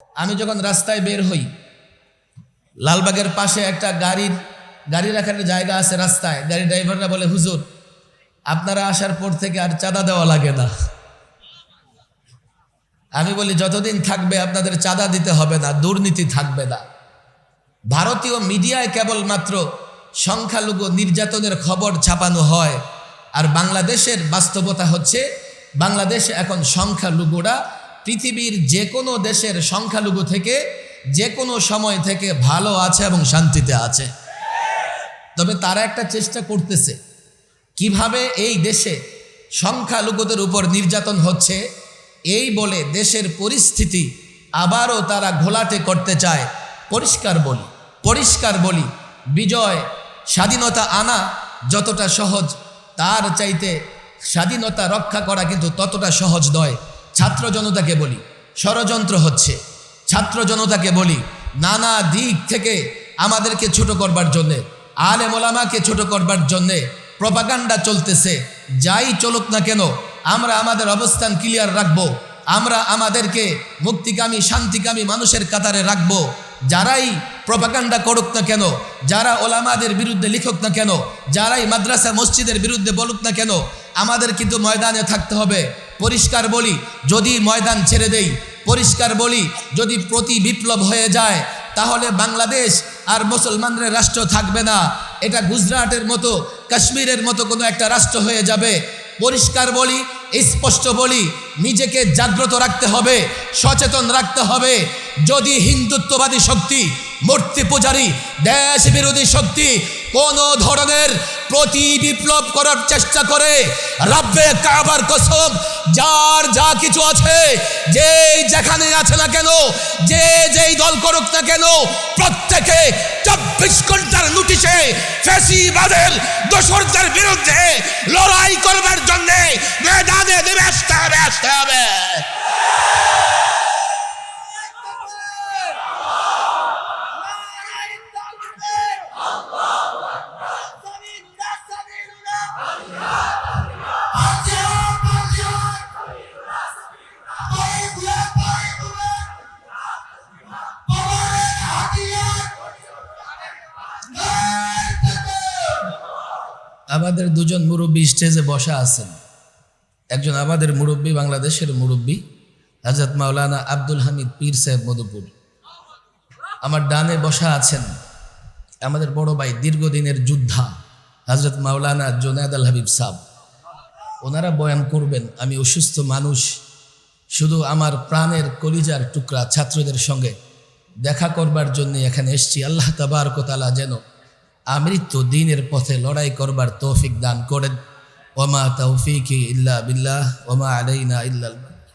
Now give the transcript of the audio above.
আমি যখন রাস্তায় বের হই, লালবাগের পাশে একটা গাড়ির গাড়ি রাখার জায়গা আছে রাস্তায়। গাড়ি ড্রাইভাররা বলে, হুজুর, আপনারা আসার পর থেকে আর চাঁদা দেওয়া লাগে না। আমি বলি, যতদিন থাকবে আপনাদের চাঁদা দিতে হবে না, দুর্নীতি থাকবে না। ভারতীয় মিডিয়ায় কেবলমাত্র সংখ্যালঘু নির্যাতনের খবর ছাপানো হয়, আর বাংলাদেশের বাস্তবতা হচ্ছে, বাংলাদেশে এখন সংখ্যালঘুরা পৃথিবীর যে কোনো দেশের সংখ্যালঘু থেকে যে কোনো সময় থেকে ভালো আছে এবং শান্তিতে আছে। তবে তারা একটা চেষ্টা করতেছে, কীভাবে এই দেশে সংখ্যালঘুদের উপর নির্যাতন হচ্ছে, এই বলে দেশের পরিস্থিতি আবারও তারা ঘোলাটে করতে চায়। পরিষ্কার বলি পরিষ্কার বলি, বিজয়, স্বাধীনতা আনা যতটা সহজ, তার চাইতে স্বাধীনতা রক্ষা করা কিন্তু ততটা সহজ নয়। ছাত্র জনতাকে বলি, ষড়যন্ত্র হচ্ছে। ছাত্র জনতাকে বলি, নানা দিক থেকে আমাদেরকে ছোট করবার জন্যে আলে মোলামাকে ছোট করবার জন্যে প্রপাগান্ডা চলতেছে। যাই চলুক না কেন, আমরা আমাদের অবস্থান ক্লিয়ার রাখব। আমরা আমাদেরকে মুক্তিকামী, শান্তিকামী মানুষের কাতারে রাখব। যারাই প্রপাগান্ডা করুক না কেন, যারা ওলামাদের বিরুদ্ধে লিখুক না কেন, যারাই মাদ্রাসা, মসজিদের বিরুদ্ধে বলুক না কেন, আমাদের কিন্তু ময়দানে থাকতে হবে। পরিষ্কার বলি, যদি ময়দান ছেড়ে দেই, পরিষ্কার বলি, যদি প্রতি বিপ্লব হয়ে যায়, তাহলে বাংলাদেশ আর মুসলমানদের রাষ্ট্র থাকবে না। এটা গুজরাটের মতো, কাশ্মীরের মতো কোনো একটা রাষ্ট্র হয়ে যাবে। পরিষ্কার বলি, স্পষ্ট বলি, নিজেকে জাগ্রত রাখতে হবে, সচেতন রাখতে হবে। যদি হিন্দুত্ববাদী শক্তি, মূর্তি পূজারী দেশ বিরোধী শক্তি, কোনো ধরনের প্রতি বিপ্লব করার চেষ্টা করে রাব্বে কাবার কসম, যার যা কিছু আছে যে যেখানে আছে না কেন, যে যেই দল করুক না কেন, প্রত্যেকে চব্বিশ ঘণ্টার নোটিশে ফেসিবাদের দোসরদের বিরুদ্ধে লড়াই করবার জন্যে ময়দানে নেমে আসতে হবে, আসতে আমাদের দুজন মুরব্বী স্টেজে বসা আছেন। একজন আমাদের মুরব্বী, বাংলাদেশের মুরব্বী হজরত মাওলানা আব্দুল হামিদ পীর সাহেব মধুপুর। আমার ডানে বসা আছেন আমাদের বড় ভাই, দীর্ঘদিনের যোদ্ধা হজরত মাওলানা জোনায়দ আল হাবিব সাহ ওনারা বয়ান করবেন, আমি অসুস্থ মানুষ, শুধু আমার প্রাণের কলিজার টুকরা ছাত্রদের সঙ্গে দেখা করবার জন্য এখানে এসছি। আল্লাহ তাবারকতালা যেন আমৃত্যু দিনের পথে লড়াই করবার তৌফিক দান করেন। ওমা তৌফিক ইল্লা বিল্লাহ, ওমা আলাইনা ইল্লাল